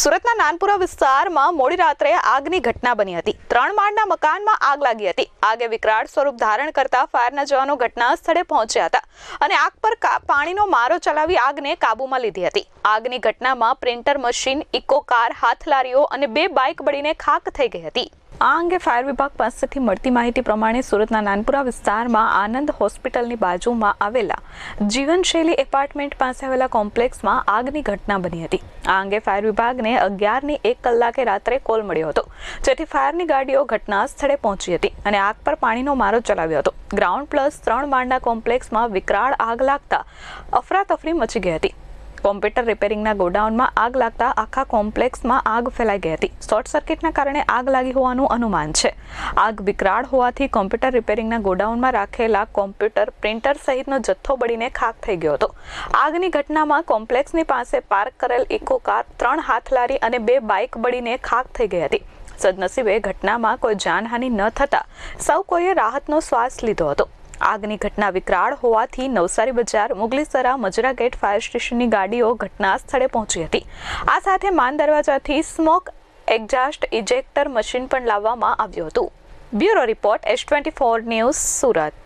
સુરતના નાનપુરા વિસ્તારમાં મોડી રાત્રે આગની ઘટના બની હતી. ત્રણ માળના મકાનમાં આગ લાગી હતી. આગે વિકરાળ સ્વરૂપ ધારણ કરતા ફાયરના જવાનો ઘટના સ્થળે પહોંચ્યા હતા અને આગ પર પાણીનો મારો ચલાવી આગને કાબૂમાં લીધી હતી. આગની ઘટનામાં પ્રિન્ટર મશીન, ઇકો કાર, હાથલારીઓ અને બે બાઇક બળીને ખાક થઈ ગઈ હતી. આ અંગે ફાયર વિભાગ પાસેથી મળતી માહિતી પ્રમાણે સુરતના નાનપુરા વિસ્તારમાં આનંદ હોસ્પિટલની બાજુમાં આવેલા જીવનશૈલી એપાર્ટમેન્ટ પાસે આવેલા કોમ્પ્લેક્સમાં આગની ઘટના બની હતી. આ અંગે ફાયર વિભાગને અગિયારની એક કલાકે રાત્રે કોલ મળ્યો હતો, જેથી ફાયરની ગાડીઓ ઘટના સ્થળે પહોંચી હતી અને આગ પર પાણીનો મારો ચલાવ્યો હતો. ગ્રાઉન્ડ પ્લસ ત્રણ માળના કોમ્પ્લેક્સમાં વિકરાળ આગ લાગતા અફરાતફરી મચી ગઈ હતી. કોમ્પ્યુટર રિપેરિંગના ગોડાઉનમાં આગ લાગતા આખા કોમ્પ્લેક્સમાં આગ ફેલાઈ ગઈ હતી. શોર્ટ સર્કિટના કારણે આગ લાગી હોવાનું અનુમાન છે. આગ વિકરાળ હોવાથી કોમ્પ્યુટર રિપેરિંગના ગોડાઉનમાં રાખેલા કોમ્પ્યુટર પ્રિન્ટર સહિતનો જથ્થો બળીને ખાક થઈ ગયો હતો. આગની ઘટનામાં કોમ્પ્લેક્સની પાસે પાર્ક કરેલ ઇકો કાર ત્રણ હાથલારી અને બે બાઇક બળીને ખાક થઈ ગઈ હતી. સદનસીબે ઘટનામાં કોઈ જાનહાનિ ન થતા સૌ કોઈએ રાહતનો શ્વાસ લીધો હતો. આગની ઘટના વિકરાળ હોવાથી નવસારી બજાર, મુગલીસરા, મજરા ગેટ, ફાયર સ્ટેશનની ગાડીઓ ઘટના સ્થળે પહોંચી હતી. આ સાથે માન દરવાજાથી સ્મોક એક્ઝાસ્ટ ઇજેક્ટર મશીન પણ લાવવામાં આવ્યું હતું. Bureau report, S twenty four news Surat.